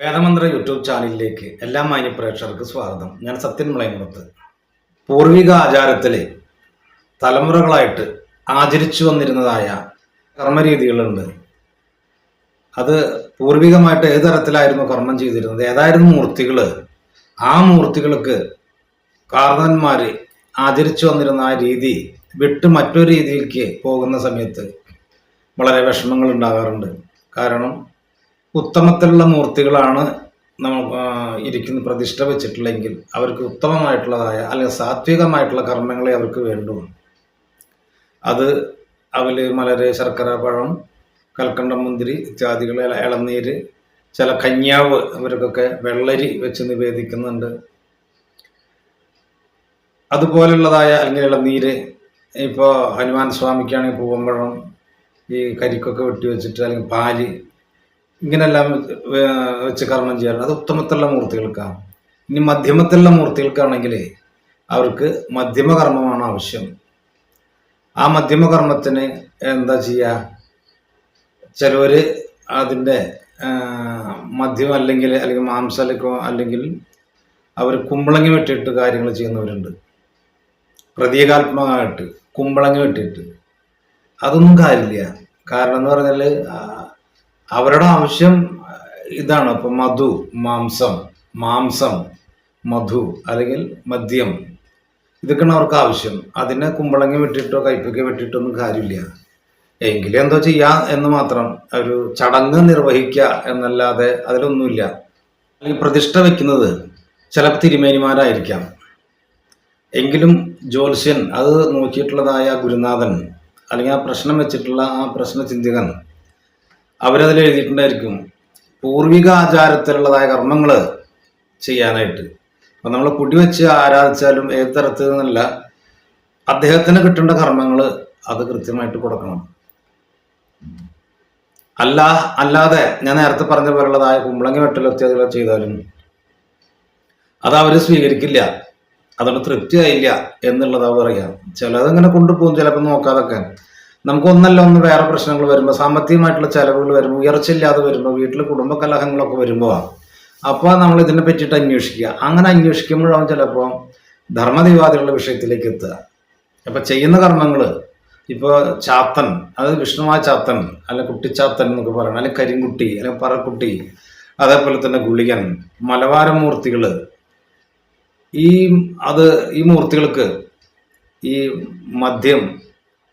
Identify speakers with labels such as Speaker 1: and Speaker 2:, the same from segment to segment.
Speaker 1: വേദമന്ത്ര YouTube ചാനലിലേക്ക് എല്ലാ മാന്യ പ്രേക്ഷകർക്ക് സ്വാഗതം. ഞാൻ സത്യൻ മുളയമുഖത്ത് പൂർവിക ആചാരത്തിലെ തലമുറകളായിട്ട് ആചരിച്ചു വന്നിരുന്നതായ കർമ്മരീതികളുണ്ട്. അത് പൂർവികമായിട്ട് ഏത് തരത്തിലായിരുന്നു കർമ്മം ചെയ്തിരുന്നത്? ഏതായിരുന്നു മൂർത്തികൾ ആ മൂർത്തികൾക്ക് കാർന്നന്മാർ ആചരിച്ചു വന്നിരുന്ന ആ രീതി വിട്ട് മറ്റൊരു രീതിയിലേക്ക് പോകുന്ന സമയത്ത് വളരെ വിഷമങ്ങൾ ഉണ്ടാകാറുണ്ട്. കാരണം ഉത്തമത്തിലുള്ള മൂർത്തികളാണ് നമ്മൾ ഇരിക്കുന്ന പ്രതിഷ്ഠ വെച്ചിട്ടുള്ളെങ്കിൽ അവർക്ക് ഉത്തമമായിട്ടുള്ളതായ അല്ലെങ്കിൽ സാത്വികമായിട്ടുള്ള കർമ്മങ്ങളെ അവർക്ക് വേണ്ടു. അത് അവൽ മലര് ശർക്കര പഴം കൽക്കണ്ടം മുന്തിരി ഇത്യാദികൾ ഇളനീര് ചില കന്യാവ് അവർക്കൊക്കെ വെള്ളരി വെച്ച് നിവേദിക്കുന്നുണ്ട്. അതുപോലുള്ളതായ അല്ലെങ്കിൽ ഇളനീര് ഇപ്പോൾ ഹനുമാൻ സ്വാമിക്കാണെങ്കിൽ പൂവമ്പഴം ഈ കരിക്കൊക്കെ വെട്ടി വെച്ചിട്ട് അല്ലെങ്കിൽ പാൽ ഇങ്ങനെല്ലാം വെച്ച് കർമ്മം ചെയ്യാറുണ്ട്. അത് ഉത്തമത്തിലുള്ള മൂർത്തികൾക്കാണ്. ഇനി മധ്യമത്തിലുള്ള മൂർത്തികൾക്കാണെങ്കിൽ അവർക്ക് മധ്യമകർമ്മമാണ് ആവശ്യം. ആ മധ്യമകർമ്മത്തിന് എന്താ ചെയ്യുക ചിലവർ അതിന്റെ മദ്യം അല്ലെങ്കിൽ അല്ലെങ്കിൽ മാംസലക്കോ അല്ലെങ്കിൽ അവർ കുമ്പളങ്ങി വെട്ടിയിട്ട് കാര്യങ്ങൾ ചെയ്യുന്നവരുണ്ട്. പ്രതീകാത്മകമായിട്ട് കുമ്പളങ്ങി വെട്ടിയിട്ട്. അതൊന്നും കാര്യമില്ല. കാരണം എന്ന് പറഞ്ഞാൽ അവരുടെ ആവശ്യം ഇതാണ് ഇപ്പം മധു മാംസം മാംസം മധു അല്ലെങ്കിൽ മദ്യം. ഇതൊക്കെയാണ് അവർക്ക് ആവശ്യം. അതിനെ കുമ്പളങ്ങി വെട്ടിയിട്ടോ കൈപ്പൊക്കെ വെട്ടിയിട്ടോ ഒന്നും കാര്യമില്ല. എങ്കിലും എന്തോ ചെയ്യാ എന്ന് മാത്രം ഒരു ചടങ്ങ് നിർവഹിക്കുക എന്നല്ലാതെ അതിലൊന്നുമില്ല. അല്ലെങ്കിൽ പ്രതിഷ്ഠ വെക്കുന്നത് ചിലപ്പോൾ തിരുമേനിമാരായിരിക്കാം. എങ്കിലും ജ്യോത്സ്യൻ അത് നോക്കിയിട്ടുള്ളതായ ഗുരുനാഥൻ അല്ലെങ്കിൽ ആ പ്രശ്നം വെച്ചിട്ടുള്ള ആ പ്രശ്ന ചിന്തകൻ അവരതിൽ എഴുതിയിട്ടുണ്ടായിരിക്കും പൂർവിക ആചാരത്തിലുള്ളതായ കർമ്മങ്ങൾ ചെയ്യാനായിട്ട്. അപ്പം നമ്മൾ കുടിവെച്ച് ആരാധിച്ചാലും ഏത് തരത്തിൽ നിന്നല്ല അദ്ദേഹത്തിന് കിട്ടേണ്ട കർമ്മങ്ങൾ അത് കൃത്യമായിട്ട് കൊടുക്കണം. അല്ല അല്ലാതെ ഞാൻ നേരത്തെ പറഞ്ഞ പോലുള്ളതായ കുമ്പളങ്ങി വെട്ടലൊത്തിയതിലോ ചെയ്താലും അത് അവർ സ്വീകരിക്കില്ല. അതുകൊണ്ട് തൃപ്തിയായില്ല എന്നുള്ളതാ പറയാം. ചിലതങ്ങനെ കൊണ്ടുപോകും ചിലപ്പോൾ നോക്കാതൊക്കെ. നമുക്ക് ഒന്നല്ല ഒന്ന് വേറെ പ്രശ്നങ്ങൾ വരുമ്പോൾ സാമ്പത്തികമായിട്ടുള്ള ചെലവുകൾ വരുമ്പോൾ ഉയർച്ചയില്ലാതെ വരുമ്പോൾ വീട്ടിൽ കുടുംബ കലഹങ്ങളൊക്കെ വരുമ്പോൾ അപ്പോൾ നമ്മൾ ഇതിനെ പറ്റിയിട്ട് അന്വേഷിക്കുക. അങ്ങനെ അന്വേഷിക്കുമ്പോഴാവും ചിലപ്പോൾ ധർമ്മദിവാദികളുടെ വിഷയത്തിലേക്ക് എത്തുക. അപ്പം ചെയ്യുന്ന കർമ്മങ്ങൾ ഇപ്പോൾ ചാത്തൻ അത് വിഷ്ണുമായ ചാത്തൻ അല്ലെ കുട്ടിച്ചാത്തൻ എന്നൊക്കെ പറയണം അല്ലെങ്കിൽ കരിങ്കുട്ടി അല്ലെങ്കിൽ പറക്കുട്ടി അതേപോലെ തന്നെ ഗുളികൻ മലബാര മൂർത്തികൾ ഈ അത് ഈ മൂർത്തികൾക്ക് ഈ മദ്യം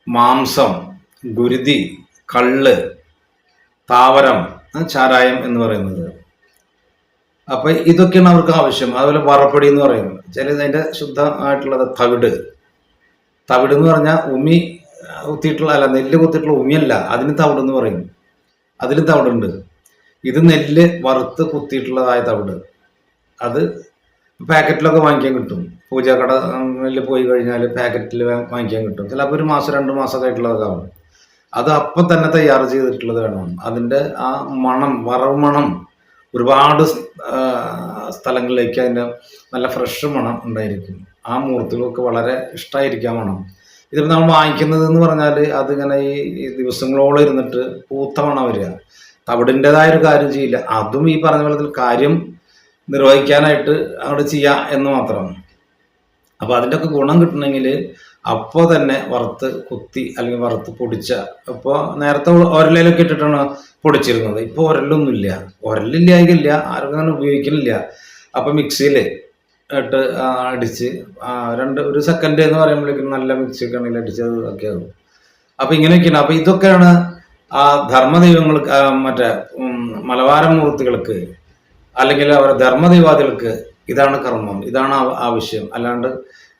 Speaker 1: മാംസം ഗുരുതി കള്ള് താവരം ചാരായം എന്ന് പറയുന്നത്. അപ്പൊ ഇതൊക്കെയാണ് അവർക്ക് ആവശ്യം. അതുപോലെ വറപ്പടി എന്ന് പറയുന്നത്. ചില അതിന്റെ ശുദ്ധമായിട്ടുള്ളത് തവിട്. തവിട് എന്ന് പറഞ്ഞാൽ ഉമി കുത്തിയിട്ടുള്ള അല്ല നെല്ല് കുത്തിയിട്ടുള്ള ഉമിയല്ല അതിന് തവിട് എന്ന് പറയും. അതിലും തവിടുണ്ട്. ഇത് നെല്ല് വറുത്ത് കുത്തിയിട്ടുള്ളതായ തവിട്. അത് പാക്കറ്റിലൊക്കെ വാങ്ങിക്കാൻ കിട്ടും. പൂജാക്കടയിൽ പോയി കഴിഞ്ഞാൽ പാക്കറ്റിൽ വാങ്ങിക്കാൻ കിട്ടും. ചിലപ്പോൾ ഒരു മാസം രണ്ട് മാസമൊക്കെ ആയിട്ടുള്ളതൊക്കെ ആവും. അത് അപ്പം തന്നെ തയ്യാർ ചെയ്തിട്ടുള്ളത് വേണം. അതിന്റെ ആ മണം വറവ് മണം ഒരുപാട് സ്ഥലങ്ങളിലേക്ക് അതിന്റെ നല്ല ഫ്രഷ് മണം ഉണ്ടായിരിക്കും. ആ മൂർത്തികൾക്ക് വളരെ ഇഷ്ടമായിരിക്കാം മണം. ഇതിപ്പോൾ നമ്മൾ വാങ്ങിക്കുന്നത് എന്ന് പറഞ്ഞാൽ അതിങ്ങനെ ഈ ഈ ദിവസങ്ങളോളം ഇരുന്നിട്ട് പൂത്ത മണം വരിക. തവിടിന്റെതായ ഒരു കാര്യം ചെയ്യില്ല. അതും ഈ പറഞ്ഞ പോലെ കാര്യം നിർവഹിക്കാനായിട്ട് അവിടെ ചെയ്യാം എന്ന് മാത്രം. അപ്പോൾ അതിന്റെയൊക്കെ ഗുണം കിട്ടണമെങ്കിൽ അപ്പോൾ തന്നെ വറുത്ത് കുത്തി അല്ലെങ്കിൽ വറുത്ത് പൊടിച്ച ഇപ്പോൾ നേരത്തെ ഒരലയിലൊക്കെ ഇട്ടിട്ടാണ് പൊടിച്ചിരുന്നത്. ഇപ്പോൾ ഒരലൊന്നുമില്ല. ഒരലില്ലായില്ല ആർക്കും അങ്ങനെ ഉപയോഗിക്കുന്നില്ല അപ്പോൾ മിക്സിയിൽ ഇട്ട് അടിച്ച് രണ്ട് ഒരു സെക്കൻഡ് എന്ന് പറയുമ്പോഴേക്കും നല്ല മിക്സി കണ്ണിൽ അടിച്ചത് ഒക്കെ ആകും അപ്പോൾ ഇങ്ങനെയൊക്കെയാണ്. അപ്പോൾ ഇതൊക്കെയാണ് ആ ധർമ്മദൈവങ്ങൾക്ക് മറ്റേ മലബാര മൂർത്തികൾക്ക് അല്ലെങ്കിൽ അവരുടെ ധർമ്മദൈവാദികൾക്ക് ഇതാണ് കർമ്മം. ഇതാണ് ആവശ്യം അല്ലാണ്ട്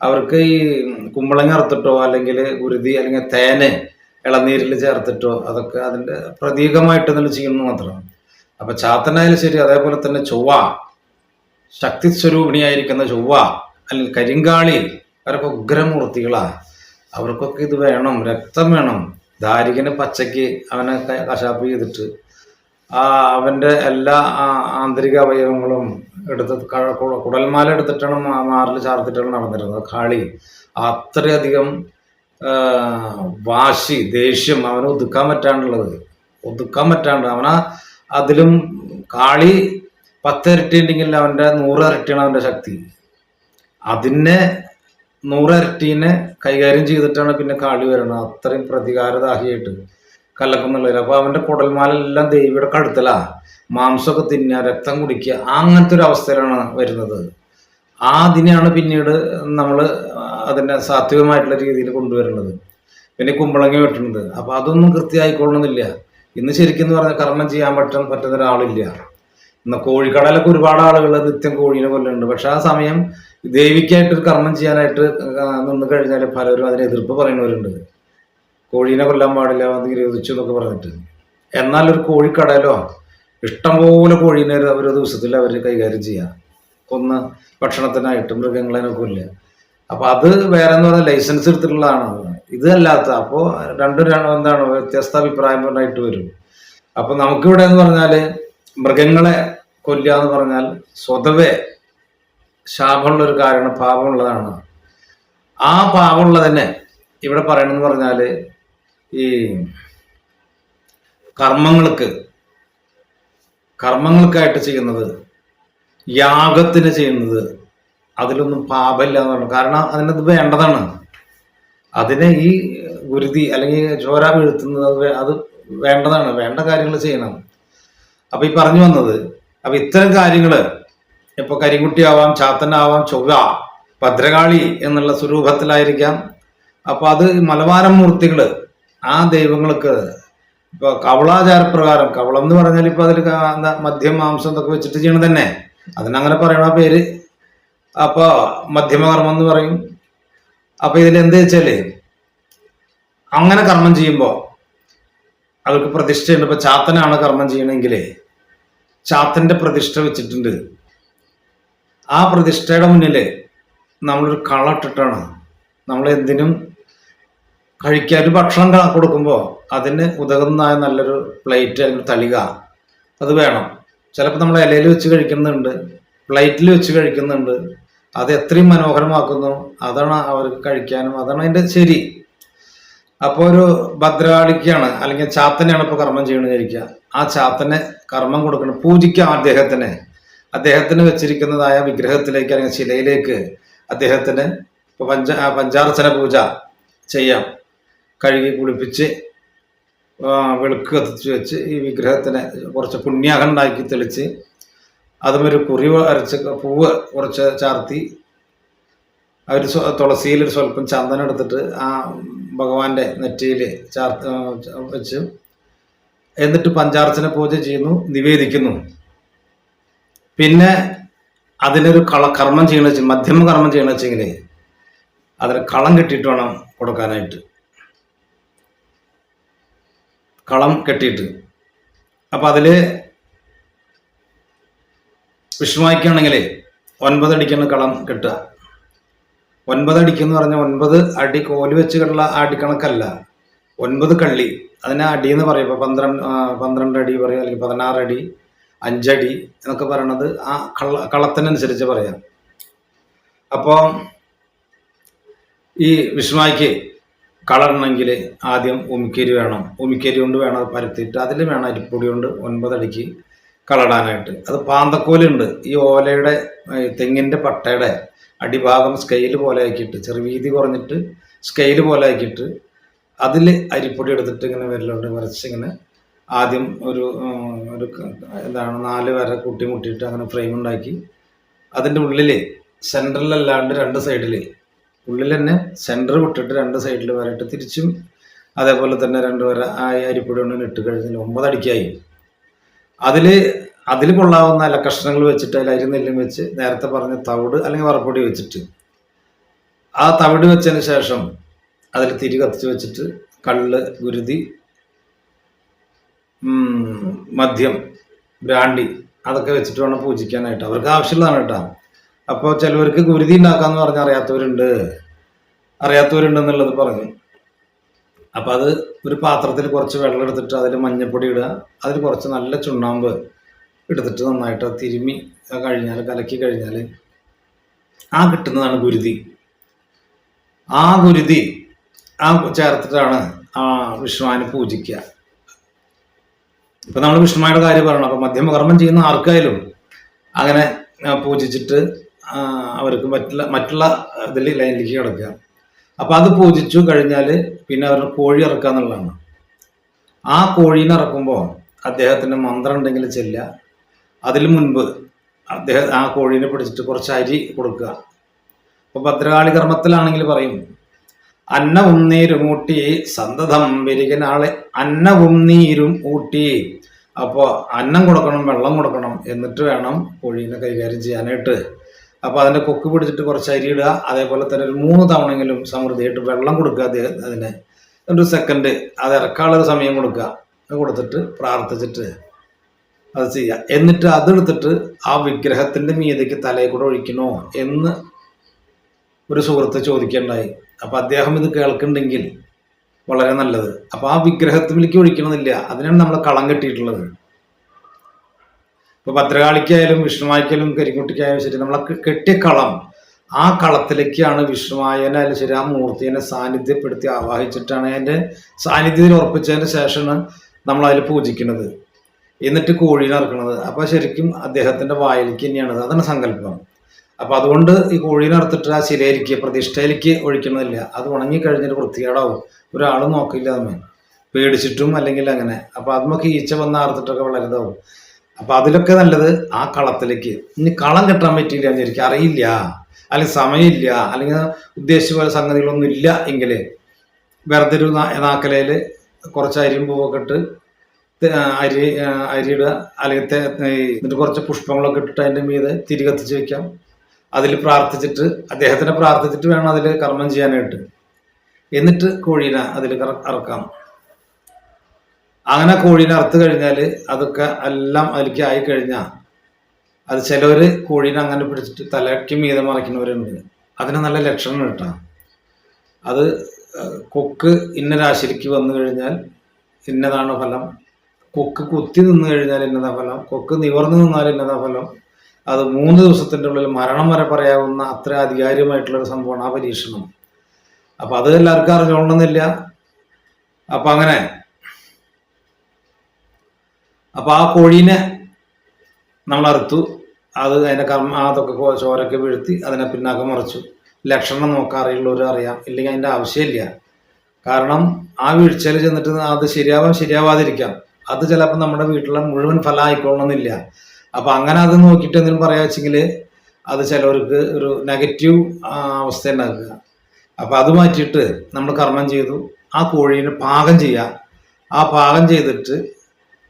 Speaker 1: അവർക്ക് ഈ കുമ്പളങ്ങ അറുത്തിട്ടോ അല്ലെങ്കിൽ ഉരുതി അല്ലെങ്കിൽ തേന് ഇളനീരിൽ ചേർത്തിട്ടോ അതൊക്കെ അതിന്റെ പ്രതീകമായിട്ട് തന്നെ ചെയ്യുന്നു മാത്രമാണ്. അപ്പൊ ചാത്തനായാലും ശരി അതേപോലെ തന്നെ ചൊവ്വ ശക്തി സ്വരൂപിണിയായിരിക്കുന്ന ചൊവ്വ അല്ലെങ്കിൽ കരിങ്കാളി അവരൊക്കെ ഉഗ്രമൂർത്തികളാ അവർക്കൊക്കെ ഇത് വേണം രക്തം വേണം. ദാരികന് പച്ചയ്ക്ക് അവനെ കശാപ്പ് ചെയ്തിട്ട് അവന്റെ എല്ലാ ആന്തരിക അവയവങ്ങളും എടുത്ത് കുടൽമാല എടുത്തിട്ടാണ് മാറിൽ ചാർത്തിട്ടാണ് നടന്നിരുന്നത്. കാളി അത്രയധികം വാശി ദേഷ്യം അവനെ ഒതുക്കാൻ പറ്റാണ്ടുള്ളത്. ഒതുക്കാൻ പറ്റാണ്ട്. അവന അതിലും കാളി പത്ത് ഇരട്ടി ഉണ്ടെങ്കിൽ അവന്റെ നൂറ് ഇരട്ടിയാണ് അവന്റെ ശക്തി. അതിനെ നൂറ് ഇരട്ടീനെ കൈകാര്യം ചെയ്തിട്ടാണ് പിന്നെ കാളി വരുന്നത്. അത്രയും പ്രതികാരദാഹിയായിട്ട്. കലക്കുന്നുള്ളതിൽ അപ്പൊ അവന്റെ കുടൽമാലെല്ലാം ദേവിയുടെ കടുത്തലാ മാംസമൊക്കെ തിന്നുക രക്തം കുടിക്കുക അങ്ങനത്തെ ഒരു അവസ്ഥയിലാണ് വരുന്നത്. ആ അതിനെയാണ് പിന്നീട് നമ്മൾ അതിനെ സാത്വികമായിട്ടുള്ള രീതിയിൽ കൊണ്ടുവരുന്നത്. പിന്നെ കുമ്പളങ്ങി വെട്ടുന്നത്. അപ്പൊ അതൊന്നും കൃത്യമായിക്കൊള്ളണമെന്നില്ല ഇന്ന് ശരിക്കും പറഞ്ഞാൽ കർമ്മം ചെയ്യാൻ പറ്റാൻ പറ്റുന്ന ഒരാളില്ല. ഇന്ന് കോഴിക്കടയിലൊക്കെ ഒരുപാട് ആളുകൾ നിത്യം കോഴീനെ കൊല്ലുന്നുണ്ട്. പക്ഷെ ആ സമയം ദേവിക്കായിട്ട് ഒരു കർമ്മം ചെയ്യാനായിട്ട് നിന്ന് കഴിഞ്ഞാൽ പലരും അതിന് എതിർപ്പ് പറയുന്നവരുണ്ട്. കോഴീനെ കൊല്ലാൻ പാടില്ല അത് നിരോധിച്ചു എന്നൊക്കെ പറഞ്ഞിട്ട്. എന്നാൽ ഒരു കോഴിക്കടയിലോ ഇഷ്ടംപോലെ കോഴീനെ അവർ ദിവസത്തിൽ അവർ കൈകാര്യം ചെയ്യാം. കൊന്ന് ഭക്ഷണത്തിനായിട്ട് മൃഗങ്ങളെനൊക്കെ ഇല്ല അപ്പോൾ അത് വേറെ എന്ന് പറഞ്ഞാൽ ലൈസൻസ് എടുത്തിട്ടുള്ളതാണ്. ഇതല്ലാത്ത അപ്പോൾ രണ്ടും എന്താണ് വ്യത്യസ്ത അഭിപ്രായം പറഞ്ഞിട്ട് വരും. അപ്പൊ നമുക്കിവിടെ എന്ന് പറഞ്ഞാൽ മൃഗങ്ങളെ കൊല്ലുക എന്ന് പറഞ്ഞാൽ സ്വതവേ ശാപമുള്ള ഒരു കാരണം പാപമുള്ളതാണ്. ആ പാപമുള്ളതന്നെ ഇവിടെ പറയണമെന്ന് പറഞ്ഞാൽ ഈ കർമ്മങ്ങൾക്ക് കർമ്മങ്ങൾക്കായിട്ട് ചെയ്യുന്നത് യാഗത്തിന് ചെയ്യുന്നത് അതിലൊന്നും പാപമില്ല എന്നുള്ളത് കാരണം അതിനത് വേണ്ടതാണ്. അതിനെ ഈ ഗുരുതി അല്ലെങ്കിൽ ചോര വീഴ്ത്തുന്നത് അത് വേണ്ടതാണ്. വേണ്ട കാര്യങ്ങൾ ചെയ്യണം. അപ്പൊ ഈ പറഞ്ഞു വന്നത് അപ്പൊ ഇത്തരം കാര്യങ്ങൾ ഇപ്പൊ കരിങ്കുട്ടിയാവാം ചാത്തനാവാം ചൊവ്വ ഭദ്രകാളി എന്നുള്ള സ്വരൂപത്തിലായിരിക്കാം. അപ്പൊ അത് മലബാരം മൂർത്തികൾ ആ ദൈവങ്ങൾക്ക് ഇപ്പൊ കവളാചാരപ്രകാരം കവളം എന്ന് പറഞ്ഞാൽ ഇപ്പൊ അതിൽ മദ്യം മാംസം എന്നൊക്കെ വെച്ചിട്ട് ചെയ്യണം തന്നെ. അതിനങ്ങനെ പറയണ പേര്. അപ്പൊ മധ്യമകർമ്മം എന്ന് പറയും. അപ്പൊ ഇതിൽ എന്ത് വെച്ചാൽ അങ്ങനെ കർമ്മം ചെയ്യുമ്പോ അവർക്ക് പ്രതിഷ്ഠയുണ്ട്. ഇപ്പൊ ചാത്തനാണ് കർമ്മം ചെയ്യണമെങ്കിൽ ചാത്തന്റെ പ്രതിഷ്ഠ വെച്ചിട്ടുണ്ട്. ആ പ്രതിഷ്ഠയുടെ മുന്നിൽ നമ്മളൊരു കള ഇട്ടിട്ടാണ് നമ്മൾ എന്തിനും കഴിക്കാൻ ഭക്ഷണം കൊടുക്കുമ്പോൾ അതിന് ഉതകുന്നതായ നല്ലൊരു പ്ലേറ്റ് അല്ലെങ്കിൽ തളിക അത് വേണം. ചിലപ്പോൾ നമ്മൾ ഇലയിൽ വെച്ച് കഴിക്കുന്നുണ്ട് പ്ലേറ്റിൽ വെച്ച് കഴിക്കുന്നുണ്ട്. അത് എത്രയും മനോഹരമാക്കുന്നു. അതാണ് അവർക്ക് കഴിക്കാനും അതാണ് അതിന്റെ ശരി. അപ്പോൾ ഒരു ഭദ്രകാളിക്കാണ് അല്ലെങ്കിൽ ചാത്തനെയാണ് ഇപ്പോൾ കർമ്മം ചെയ്യണമെന്ന് വിചാരിക്കുക ആ ചാത്തനെ കർമ്മം കൊടുക്കണം. പൂജിക്കാം അദ്ദേഹത്തിനെ. അദ്ദേഹത്തിന് വെച്ചിരിക്കുന്നതായ വിഗ്രഹത്തിലേക്ക് അല്ലെങ്കിൽ ശിലയിലേക്ക് അദ്ദേഹത്തിന് ഇപ്പൊ പഞ്ച പഞ്ചാർച്ചന പൂജ ചെയ്യാം. കഴുകി കുളിപ്പിച്ച് വെളുക്ക് കത്തിച്ച് വെച്ച് ഈ വിഗ്രഹത്തിനെ കുറച്ച് പുണ്യാഹണ്ടാക്കി തെളിച്ച് അതുമൊരു കുറി അരച്ച് പൂവ് കുറച്ച് ചാർത്തി അവർ തുളസിയിൽ ഒരു സ്വല്പം ചന്ദനം എടുത്തിട്ട് ആ ഭഗവാന്റെ നെറ്റിയിൽ ചാർത്ത് വെച്ച് എന്നിട്ട് പഞ്ചാർച്ചന പൂജ ചെയ്യുന്നു നിവേദിക്കുന്നു. പിന്നെ അതിനൊരു കള കർമ്മം ചെയ്യണ വെച്ച് മധ്യമ കർമ്മം ചെയ്യണ വെച്ചെങ്കിൽ അതിന് കളം കെട്ടിയിട്ട് വേണം കൊടുക്കാനായിട്ട്. കളം കെട്ടിയിട്ട്. അപ്പൊ അതിൽ വിഷ്ണുവായിക്കാണെങ്കിൽ ഒൻപത് അടിക്കാണ് കളം കെട്ടുക. ഒൻപത് അടിക്കെന്ന് പറഞ്ഞാൽ ഒൻപത് അടി കോൽ വെച്ച് കള്ള അടിക്കണക്കല്ല. ഒൻപത് കള്ളി. അതിനെ അടി എന്ന് പറയും. ഇപ്പൊ പന്ത്രണ്ട് പന്ത്രണ്ട് അടി പറയും അല്ലെങ്കിൽ പതിനാറ് അടി അഞ്ചടി എന്നൊക്കെ പറയണത് ആ കള്ള കളത്തിനനുസരിച്ച് പറയാം. അപ്പോൾ ഈ വിഷ്ണുവായിക്ക് കളറണമെങ്കിൽ ആദ്യം ഉമിക്കരി വേണം. ഉമിക്കരി കൊണ്ട് വേണം അത് പരത്തിയിട്ട്. അതിൽ വേണം അരിപ്പൊടി കൊണ്ട് ഒൻപതടിക്ക് കളടാനായിട്ട് അത് പാന്തക്കോലുണ്ട്. ഈ ഓലയുടെ തെങ്ങിന്റെ പട്ടയുടെ അടിഭാഗം സ്കെയിൽ പോലെ ആക്കിയിട്ട് ചെറു വീതി കുറഞ്ഞിട്ട് സ്കെയിൽ പോലെ ആക്കിയിട്ട് അതിൽ അരിപ്പൊടി എടുത്തിട്ട് ഇങ്ങനെ വിരലുകൊണ്ട് വരച്ചിങ്ങനെ ആദ്യം ഒരു ഒരു എന്താണ് നാല് വര കൂട്ടി മുട്ടിയിട്ട് അങ്ങനെ ഫ്രെയിം ഉണ്ടാക്കി. അതിന്റെ ഉള്ളിൽ സെന്ററിലല്ലാണ്ട് രണ്ട് സൈഡിൽ ഉള്ളിൽ തന്നെ സെന്റർ വിട്ടിട്ട് രണ്ട് സൈഡിൽ വരയിട്ട് തിരിച്ചും അതേപോലെ തന്നെ രണ്ട് വര ആ അരിപ്പൊടി കൊണ്ട് ഇട്ട് കഴിഞ്ഞാൽ ഒമ്പതടിക്കായി അതിൽ അതിൽ കൊള്ളാവുന്ന കഷ്ണങ്ങൾ വെച്ചിട്ട് അതിൽ അരി നെല്ലും വെച്ച് നേരത്തെ പറഞ്ഞ തവിട് അല്ലെങ്കിൽ വറപ്പൊടി വെച്ചിട്ട്. ആ തവിട് വെച്ചതിന് ശേഷം അതിൽ തിരി കത്തിച്ച് വെച്ചിട്ട് കള്ള് ഗുരുതി മദ്യം ബ്രാണ്ടി അതൊക്കെ വെച്ചിട്ട് വേണം പൂജിക്കാനായിട്ട്. അവർക്ക് ആവശ്യമുള്ളതാണ് കേട്ടോ. അപ്പോൾ ചിലവർക്ക് ഗുരുതി ഉണ്ടാക്കാന്ന് പറഞ്ഞ അറിയാത്തവരുണ്ട്. അറിയാത്തവരുണ്ട് എന്നുള്ളത് പറഞ്ഞു. അപ്പം അത് ഒരു പാത്രത്തിൽ കുറച്ച് വെള്ളം എടുത്തിട്ട് അതിൽ മഞ്ഞപ്പൊടി ഇടുക. അതിൽ കുറച്ച് നല്ല ചുണ്ണാമ്പ് എടുത്തിട്ട് നന്നായിട്ട് തിരുമി കഴിഞ്ഞാൽ കലക്കി കഴിഞ്ഞാൽ ആ കിട്ടുന്നതാണ് ഗുരുതി. ആ ഗുരുതി ആ ചേർത്തിട്ടാണ് ആ വിഷ്ണുവിനെ പൂജിക്കുക. ഇപ്പൊ നമ്മൾ വിഷ്ണുമായുടെ കാര്യം പറയണം. അപ്പൊ മധ്യമകർമ്മം ചെയ്യുന്ന ആർക്കായാലും അങ്ങനെ പൂജിച്ചിട്ട് അവർക്ക് മറ്റുള്ള മറ്റുള്ള ഇതിൽ ലൈനിലേക്ക് കിടക്കുക. അപ്പൊ അത് പൂജിച്ചു കഴിഞ്ഞാൽ പിന്നെ അവരുടെ കോഴി ഇറക്കുക എന്നുള്ളതാണ്. ആ കോഴീനെ ഇറക്കുമ്പോൾ അദ്ദേഹത്തിന്റെ മന്ത്രം ഉണ്ടെങ്കിൽ ചെല്ലുക. അതിൽ മുൻപ് അദ്ദേഹം ആ കോഴീനെ പിടിച്ചിട്ട് കുറച്ച് അരി കൊടുക്കുക. അപ്പോൾ ഭദ്രകാളി കർമ്മത്തിലാണെങ്കിൽ പറയും അന്നവും നീരും ഊട്ടി സന്തതം വിരികനാളെ അന്നവും നീരും ഊട്ടി. അപ്പോൾ അന്നം കൊടുക്കണം വെള്ളം കൊടുക്കണം എന്നിട്ട് വേണം കോഴീനെ കൈകാര്യം ചെയ്യാനായിട്ട്. അപ്പോൾ അതിന്റെ കൊക്ക് പിടിച്ചിട്ട് കുറച്ച് അരി ഇടുക. അതേപോലെ തന്നെ ഒരു മൂന്ന് തവണയെങ്കിലും സമൃദ്ധിയായിട്ട് വെള്ളം കൊടുക്കുക അദ്ദേഹം അതിന്. ഒരു സെക്കൻഡ് അത് ഇറക്കാനുള്ളൊരു സമയം കൊടുക്കുക. കൊടുത്തിട്ട് പ്രാർത്ഥിച്ചിട്ട് അത് ചെയ്യുക എന്നിട്ട് അതെടുത്തിട്ട് ആ വിഗ്രഹത്തിന്റെ മീതയ്ക്ക് തലയിൽ കൂടെ ഒഴിക്കണോ എന്ന് ഒരു സുഹൃത്ത് ചോദിക്കേണ്ടായി. അപ്പോൾ അദ്ദേഹം ഇത് കേൾക്കുന്നുണ്ടെങ്കിൽ വളരെ നല്ലത്. അപ്പോൾ ആ വിഗ്രഹത്തിലേക്ക് ഒഴിക്കണമെന്നില്ല. അതിനാണ് നമ്മൾ കളം കെട്ടിയിട്ടുള്ളത്. ഇപ്പൊ ഭദ്രകാളിക്കായാലും വിഷ്ണുമായിക്കായാലും കരിക്കുട്ടിക്കായാലും ശരി നമ്മളെ കെട്ടിയ കളം ആ കളത്തിലേക്കാണ് വിഷ്ണുവായനായാലും ശരി ആ മൂർത്തിനെ സാന്നിധ്യപ്പെടുത്തി ആവാഹിച്ചിട്ടാണ് അതിന്റെ സാന്നിധ്യത്തിൽ ഉറപ്പിച്ചതിന് ശേഷമാണ് നമ്മൾ അതിൽ പൂജിക്കുന്നത്. എന്നിട്ട് കോഴീനെ ഇറക്കുന്നത്. അപ്പൊ ശരിക്കും അദ്ദേഹത്തിന്റെ വായിലേക്ക് തന്നെയാണ്. അതാണ് സങ്കല്പം. അപ്പൊ അതുകൊണ്ട് ഈ കോഴീനെ അറുത്തിട്ട് ആ ശിലയിലേക്ക് പ്രതിഷ്ഠയിലേക്ക് ഒഴിക്കണമെന്നില്ല അത് ഉണങ്ങി കഴിഞ്ഞിട്ട് വൃത്തികേടാവും. ഒരാളും നോക്കില്ല നമ്മൾ പേടിച്ചിട്ടും അല്ലെങ്കിൽ അങ്ങനെ. അപ്പൊ അതുമൊക്കെ ഈച്ച വന്ന് അറുത്തിട്ടൊക്കെ വളരുതാവും അപ്പൊ അതിലൊക്കെ നല്ലത് ആ കളത്തിലേക്ക്. ഇനി കളം കെട്ടാൻ പറ്റിയില്ല എന്ന് വിചാരിക്കും. അറിയില്ല. അല്ലെങ്കിൽ സമയമില്ല. അല്ലെങ്കിൽ ഉദ്ദേശിച്ച പോലെ സംഗതികളൊന്നും ഇല്ല എങ്കിൽ വെറുതെ ഒരു നാ- നാക്കലയിൽ കുറച്ച് അരിയും പൂവൊക്കെ ഇട്ട് അരി അരിയുടെ അല്ലെങ്കിൽ എന്നിട്ട് കുറച്ച് പുഷ്പങ്ങളൊക്കെ ഇട്ടിട്ട് അതിന്റെ മീതെ തിരി കത്തിച്ച് വെക്കാം. അതിൽ പ്രാർത്ഥിച്ചിട്ട് അദ്ദേഹത്തിനെ പ്രാർത്ഥിച്ചിട്ട് വേണം അതിൽ കർമ്മം ചെയ്യാനായിട്ട്. എന്നിട്ട് കോഴീനെ അതിൽ ഇറക്കാം. അങ്ങനെ കോഴീനെ അറുത്ത് കഴിഞ്ഞാൽ അതൊക്കെ എല്ലാം അതിലേക്ക് ആയി കഴിഞ്ഞാൽ അത് ചിലവര് കോഴീനെ അങ്ങനെ പിടിച്ചിട്ട് തലയ്ക്ക് മീതെ മറിക്കുന്നവരുണ്ട്. അതിന് നല്ല ലക്ഷണം കിട്ടാം. അത് കൊക്ക് ഇന്ന രാശിക്ക് വന്നു കഴിഞ്ഞാൽ ഇന്നതാണ് ഫലം? കൊക്ക് കുത്തി നിന്ന് കഴിഞ്ഞാൽ ഇന്നതാ ഫലം? കൊക്ക് നിവർന്നു നിന്നാൽ ഇന്നതാ ഫലം? അത് മൂന്ന് ദിവസത്തിന്റെ ഉള്ളിൽ മരണം വരെ പറയാവുന്ന അത്ര അധികാരികമായിട്ടുള്ള ഒരു സംഭവമാണ് ആ പരീക്ഷണം. അപ്പം അത് എല്ലാവർക്കും അറിഞ്ഞോളണമെന്നില്ല. അപ്പം അങ്ങനെ അപ്പൊ ആ കോഴീനെ നമ്മൾ അറുത്തു. അത് അതിന്റെ കർമ്മ അതൊക്കെ ചോരൊക്കെ വീഴ്ത്തി അതിനെ പിന്നാക്കം മറിച്ചു. ലക്ഷണം നോക്കാൻ അറിയുള്ളവർ അറിയാം. ഇല്ലെങ്കിൽ അതിന്റെ ആവശ്യമില്ല. കാരണം ആ വീഴ്ചയിൽ ചെന്നിട്ട് അത് ശരിയാവാൻ ശരിയാവാതിരിക്കാം. അത് ചിലപ്പോൾ നമ്മുടെ വീട്ടിലെ മുഴുവൻ ഫലം ആയിക്കൊള്ളണമെന്നില്ല അപ്പൊ അങ്ങനെ അത് നോക്കിയിട്ട് എന്തെങ്കിലും പറയാ വെച്ചെങ്കിൽ അത് ചിലവർക്ക് ഒരു നെഗറ്റീവ് അവസ്ഥ ഉണ്ടാക്കുക. അപ്പൊ അത് മാറ്റിയിട്ട് നമ്മൾ കർമ്മം ചെയ്തു. ആ കോഴീനെ പാകം ചെയ്യുക ആ പാകം ചെയ്തിട്ട്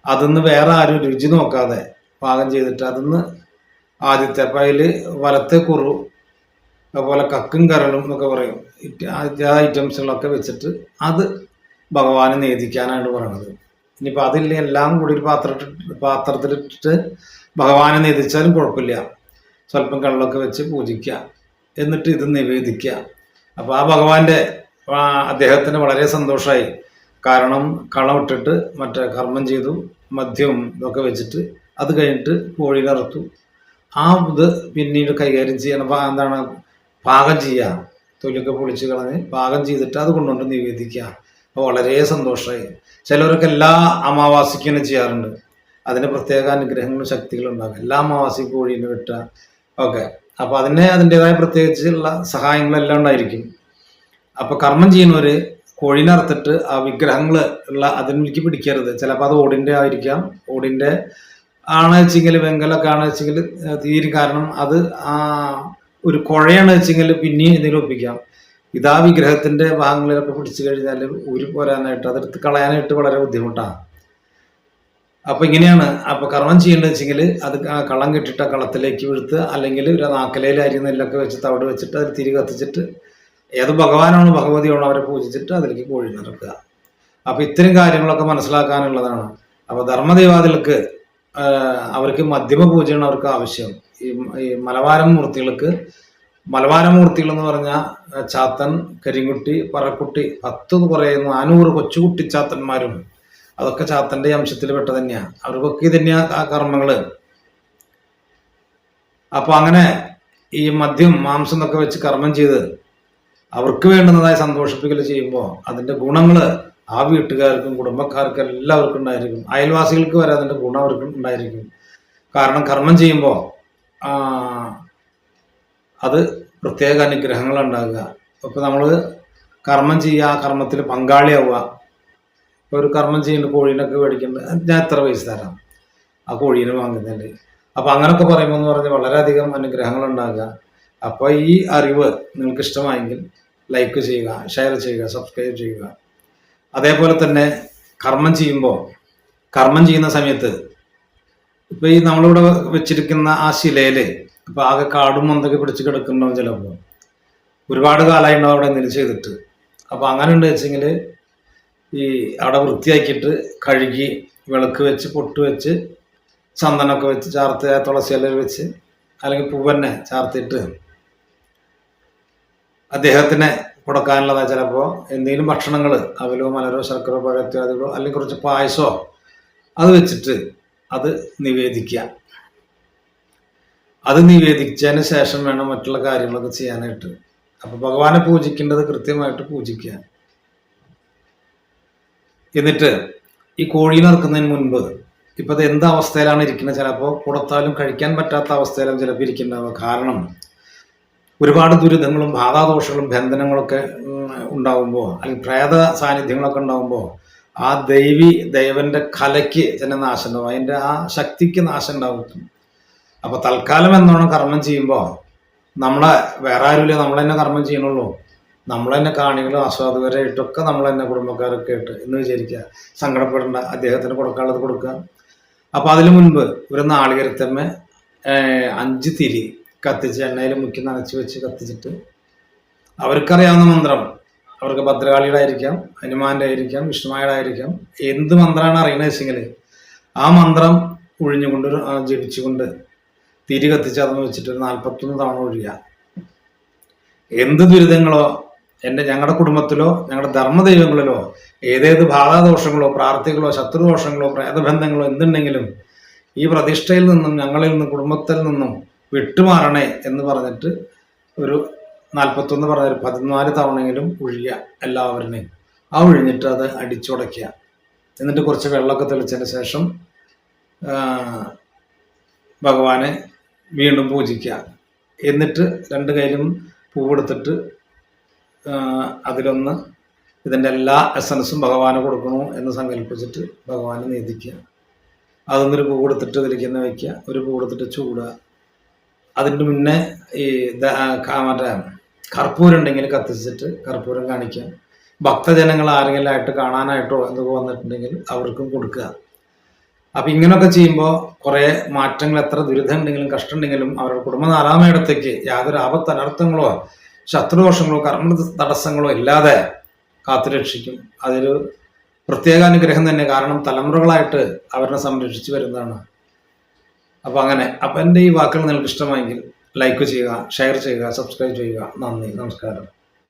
Speaker 1: അതിന്ന് വേറെ ആരും രുചി നോക്കാതെ പാകം ചെയ്തിട്ട് അതിന്ന് ആദ്യത്തെ അപ്പം വലത്തെ കുറു അതുപോലെ കക്കും കരളും എന്നൊക്കെ പറയും. ആ ഐറ്റംസുകളൊക്കെ വെച്ചിട്ട് അത് ഭഗവാനെ നേദിക്കാനാണ് പറയണത്. ഇനിയിപ്പോൾ അതില്ല എല്ലാം കൂടി ഒരു പാത്രത്തിൽ പാത്രത്തിലിട്ടിട്ട് ഭഗവാനെ നേദിച്ചാലും കുഴപ്പമില്ല. സ്വല്പം കള്ളൊക്കെ വെച്ച് പൂജിക്കുക എന്നിട്ട് ഇത് നിവേദിക്കുക അപ്പോൾ ആ ഭഗവാന്റെ അദ്ദേഹത്തിന് വളരെ സന്തോഷമായി കാരണം കളം ഇട്ടിട്ട് മറ്റേ കർമ്മം ചെയ്തു. മദ്യവും ഒക്കെ വെച്ചിട്ട് അത് കഴിഞ്ഞിട്ട് കോഴിനെ ഇറത്തു ആ ഇത് പിന്നീട് കൈകാര്യം ചെയ്യണം. എന്താണ്? പാകം ചെയ്യുക തൊലിയൊക്കെ പൊളിച്ച് കളഞ്ഞ് പാകം ചെയ്തിട്ട് അത് കൊണ്ടുകൊണ്ട് നിവേദിക്കുക. വളരെ സന്തോഷമായി ചിലവരൊക്കെ എല്ലാ അമാവാസിക്കും തന്നെ ചെയ്യാറുണ്ട്. അതിന് പ്രത്യേക അനുഗ്രഹങ്ങളും ശക്തികളും ഉണ്ടാകും. എല്ലാ അമാവാസിക്കും കോഴീനെ വെട്ടുക ഓക്കെ അപ്പോൾ അതിനെ അതിന്റെതായ പ്രത്യേകിച്ചുള്ള സഹായങ്ങളെല്ലാം ഉണ്ടായിരിക്കും. അപ്പോൾ കർമ്മം ചെയ്യുന്നവര് കോഴീനെ ആ വിഗ്രഹങ്ങൾ ഉള്ള അതിലേക്ക് പിടിക്കരുത്. ചിലപ്പോൾ അത് ഓടിന്റെ ആയിരിക്കാം. ഓടിന്റെ ആണ് വെച്ചെങ്കിൽ വെങ്കലൊക്കെ ആണ് വെച്ചെങ്കിൽ തീരും കാരണം അത് ആ ഒരു കുഴയാണ് വെച്ചെങ്കിൽ പിന്നെയും എന്തെങ്കിലും ഒപ്പിക്കാം. ഇതാ വിഗ്രഹത്തിന്റെ ഭാഗങ്ങളിലൊക്കെ പിടിച്ചു കഴിഞ്ഞാൽ ഊരി പോരാനായിട്ട് അതെടുത്ത് കളയാനായിട്ട് വളരെ ബുദ്ധിമുട്ടാണ് അപ്പൊ ഇങ്ങനെയാണ്. അപ്പൊ കർമ്മം ചെയ്യേണ്ടത് വെച്ചെങ്കിൽ അത് ആ കള്ളം കെട്ടിട്ട് കളത്തിലേക്ക് വീഴ്ത്ത് അല്ലെങ്കിൽ ഒരു നാക്കലയിൽ അരി നെല്ലൊക്കെ വെച്ച് തവിട് വെച്ചിട്ട് അതിൽ തിരി കത്തിച്ചിട്ട് ഏത് ഭഗവാനാണ് ഭഗവതിയാണോ അവരെ പൂജിച്ചിട്ട് അതിലേക്ക് കോഴി നിറക്കുക അപ്പൊ ഇത്തരം കാര്യങ്ങളൊക്കെ മനസ്സിലാക്കാനുള്ളതാണ്. അപ്പൊ ധർമ്മദേവാദികൾക്ക് അവർക്ക് മധ്യമ പൂജയാണ് അവർക്ക് ആവശ്യം. ഈ ഈ മലബാരം മൂർത്തികൾക്ക് മലബാര മൂർത്തികൾ എന്ന് പറഞ്ഞാൽ ചാത്തൻ കരിങ്കുട്ടി പറക്കുട്ടി പത്ത് കുറേ നാനൂറ് കൊച്ചുകുട്ടി ചാത്തന്മാരും അതൊക്കെ ചാത്തന്റെ അംശത്തിൽ പെട്ട തന്നെയാണ് അവർക്കൊക്കെ ഇത് തന്നെയാ ആ കർമ്മങ്ങൾ. അപ്പൊ അങ്ങനെ ഈ മദ്യം മാംസം എന്നൊക്കെ വെച്ച് കർമ്മം ചെയ്ത് അവർക്ക് വേണ്ടുന്നതായി സന്തോഷിപ്പിക്കൽ ചെയ്യുമ്പോൾ അതിന്റെ ഗുണങ്ങൾ ആ വീട്ടുകാർക്കും കുടുംബക്കാർക്കും എല്ലാവർക്കും ഉണ്ടായിരിക്കും. അയൽവാസികൾക്ക് വരെ അതിന്റെ ഗുണം അവർക്ക് ഉണ്ടായിരിക്കും. കാരണം കർമ്മം ചെയ്യുമ്പോൾ അത് പ്രത്യേക അനുഗ്രഹങ്ങൾ ഉണ്ടാകുക. അപ്പോൾ നമ്മൾ കർമ്മം ചെയ്യുക ആ കർമ്മത്തിൽ പങ്കാളിയാവുക. ഇപ്പോൾ ഒരു കർമ്മം ചെയ്യുന്നുണ്ട് കോഴീനൊക്കെ മേടിക്കേണ്ടത് ഞാൻ എത്ര പൈസ തരാം? ആ കോഴീനെ വാങ്ങുന്നുണ്ട്. അപ്പോൾ അങ്ങനെയൊക്കെ പറയുമ്പോൾ എന്ന് പറഞ്ഞാൽ വളരെയധികം അനുഗ്രഹങ്ങൾ ഉണ്ടാകുക. അപ്പോൾ ഈ അറിവ് നിങ്ങൾക്ക് ഇഷ്ടമായെങ്കിൽ ലൈക്ക് ചെയ്യുക ഷെയർ ചെയ്യുക സബ്സ്ക്രൈബ് ചെയ്യുക. അതേപോലെ തന്നെ കർമ്മം ചെയ്യുമ്പോൾ കർമ്മം ചെയ്യുന്ന സമയത്ത് ഇപ്പൊ ഈ നമ്മളിവിടെ വെച്ചിരിക്കുന്ന ആ ശിലയിൽ ഇപ്പൊ ആകെ കാടും എന്തൊക്കെ പിടിച്ചു കിടക്കുന്നുണ്ടാവും ചിലപ്പോൾ ഒരുപാട് കാലമായി ഉണ്ടാവും അവിടെ നിന്ന് ചെയ്തിട്ട്. അപ്പൊ അങ്ങനെ ഉണ്ട് വെച്ചെങ്കിൽ ഈ അവിടെ വൃത്തിയാക്കിയിട്ട് കഴുകി വിളക്ക് വെച്ച് പൊട്ട് വെച്ച് ചന്ദനമൊക്കെ വെച്ച് ചാർത്ത് തുളസി ഇല വെച്ച് അല്ലെങ്കിൽ പൂവന്നെ ചാർത്തിയിട്ട് അദ്ദേഹത്തിന് കൊടുക്കാനുള്ളതാ ചിലപ്പോൾ എന്തെങ്കിലും ഭക്ഷണങ്ങൾ അവലോ മലരോ ശർക്കരോ പഴത്തോ അതിലോ അല്ലെങ്കിൽ കുറച്ച് പായസോ അത് വെച്ചിട്ട് അത് നിവേദിക്കുക അത് നിവേദിച്ചതിന് ശേഷം വേണം മറ്റുള്ള കാര്യങ്ങളൊക്കെ ചെയ്യാനായിട്ട്. അപ്പൊ ഭഗവാനെ പൂജിക്കേണ്ടത് കൃത്യമായിട്ട് പൂജിക്കുക എന്നിട്ട് ഈ കോഴി ഇറക്കുന്നതിന് മുൻപ് ഇപ്പൊ അത് എന്ത് അവസ്ഥയിലാണ് ഇരിക്കുന്നത് ചിലപ്പോൾ കൊടുത്താലും കഴിക്കാൻ പറ്റാത്ത അവസ്ഥയിലും ചിലപ്പോൾ ഇരിക്കുന്നുണ്ടാവുക കാരണം ഒരുപാട് ദുരിതങ്ങളും ബാധാദോഷങ്ങളും ബന്ധനങ്ങളൊക്കെ ഉണ്ടാകുമ്പോൾ അല്ലെങ്കിൽ പ്രേത സാന്നിധ്യങ്ങളൊക്കെ ഉണ്ടാകുമ്പോൾ ആ ദൈവി ദൈവന്റെ കലയ്ക്ക് തന്നെ നാശം ഉണ്ടാവും അതിന്റെ ആ ശക്തിക്ക് നാശം ഉണ്ടാവും. അപ്പൊ തൽക്കാലം എന്നോണം കർമ്മം ചെയ്യുമ്പോൾ നമ്മളെ വേറെ ആരുമില്ല നമ്മൾ തന്നെ കർമ്മം ചെയ്യണുള്ളൂ. നമ്മൾ തന്നെ കാണികളും ആസ്വാദകരായിട്ടൊക്കെ നമ്മൾ തന്നെ കുടുംബക്കാരൊക്കെ ആയിട്ട് എന്ന് വിചാരിക്കുക. സങ്കടപ്പെടേണ്ട അദ്ദേഹത്തിന് കൊടുക്കാനുള്ളത് കൊടുക്കുക. അപ്പൊ അതിനു മുൻപ് ഒരു നാളികരത്തമ്മ അഞ്ച് തിരി കത്തിച്ച് എണ്ണയിൽ മുക്കി നനച്ച് വെച്ച് കത്തിച്ചിട്ട് അവർക്കറിയാവുന്ന മന്ത്രം. അവർക്ക് ഭദ്രകാളിയുടെ ആയിരിക്കാം ഹനുമാന്റെ ആയിരിക്കാം വിഷ്ണുമായുടെ ആയിരിക്കാം എന്ത് മന്ത്രമാണ് അറിയണത് വെച്ചെങ്കിൽ ആ മന്ത്രം ഒഴിഞ്ഞുകൊണ്ട് ജപിച്ചുകൊണ്ട് തിരി കത്തിച്ച് അതെന്ന് വെച്ചിട്ട് നാൽപ്പത്തൊന്ന് തവണ ഒഴിയുക എന്ത് ദുരിതങ്ങളോ എന്റെ ഞങ്ങളുടെ കുടുംബത്തിലോ ഞങ്ങളുടെ ധർമ്മദൈവങ്ങളിലോ ഏതേത് ബാധാദോഷങ്ങളോ പ്രാർത്ഥികളോ ശത്രുദോഷങ്ങളോ പ്രേതബന്ധങ്ങളോ എന്തുണ്ടെങ്കിലും ഈ പ്രതിഷ്ഠയിൽ നിന്നും ഞങ്ങളിൽ നിന്നും കുടുംബത്തിൽ നിന്നും വിട്ടുമാറണേ എന്ന് പറഞ്ഞിട്ട് ഒരു നാൽപ്പത്തൊന്ന് പറഞ്ഞ ഒരു പതിനാല് തവണയെങ്കിലും ഒഴിയുക എല്ലാവരുടെയും ആ ഒഴിഞ്ഞിട്ട് അത് അടിച്ചുടയ്ക്കുക. എന്നിട്ട് കുറച്ച് വെള്ളമൊക്കെ തെളിച്ചതിന് ശേഷം ഭഗവാനെ വീണ്ടും പൂജിക്കുക. എന്നിട്ട് രണ്ട് കയ്യിലും പൂവെടുത്തിട്ട് അതിലൊന്ന് ഇതിന്റെ എല്ലാ എസൻസും ഭഗവാന് കൊടുക്കണു എന്ന് സങ്കല്പിച്ചിട്ട് ഭഗവാനെ നീതിക്കുക അതൊന്നൊരു പൂ കൊടുത്തിട്ട് ഇതിലേക്ക് വയ്ക്കുക. ഒരു പൂ കൊടുത്തിട്ട് ചൂടുക. അതിന്റെ മുന്നേ ഈ മറ്റേ കർപ്പൂരം ഉണ്ടെങ്കിൽ കത്തിച്ചിട്ട് കർപ്പൂരം കാണിക്കാം. ഭക്തജനങ്ങൾ ആരെങ്കിലും ആയിട്ട് കാണാനായിട്ടോ എന്തൊക്കെ വന്നിട്ടുണ്ടെങ്കിൽ അവർക്കും കൊടുക്കുക. അപ്പം ഇങ്ങനെയൊക്കെ ചെയ്യുമ്പോൾ കുറേ മാറ്റങ്ങൾ എത്ര ദുരിതം ഉണ്ടെങ്കിലും കഷ്ടം ഉണ്ടെങ്കിലും അവരുടെ കുടുംബ നാലാമയിടത്തേക്ക് യാതൊരു ആപത്ത് അനർത്ഥങ്ങളോ ശത്രുദോഷങ്ങളോ കർമ്മ തടസ്സങ്ങളോ ഇല്ലാതെ കാത്തുരക്ഷിക്കും അതൊരു പ്രത്യേക അനുഗ്രഹം തന്നെ. കാരണം തലമുറകളായിട്ട് അവരെ സംരക്ഷിച്ചു വരുന്നതാണ്. അപ്പൊ അങ്ങനെ അപ്പൊ എന്റെ ഈ വാക്കുകൾ നിങ്ങൾക്ക് ഇഷ്ടമായെങ്കിൽ ലൈക്ക് ചെയ്യുക ഷെയർ ചെയ്യുക സബ്സ്ക്രൈബ് ചെയ്യുക. നന്ദി നമസ്കാരം.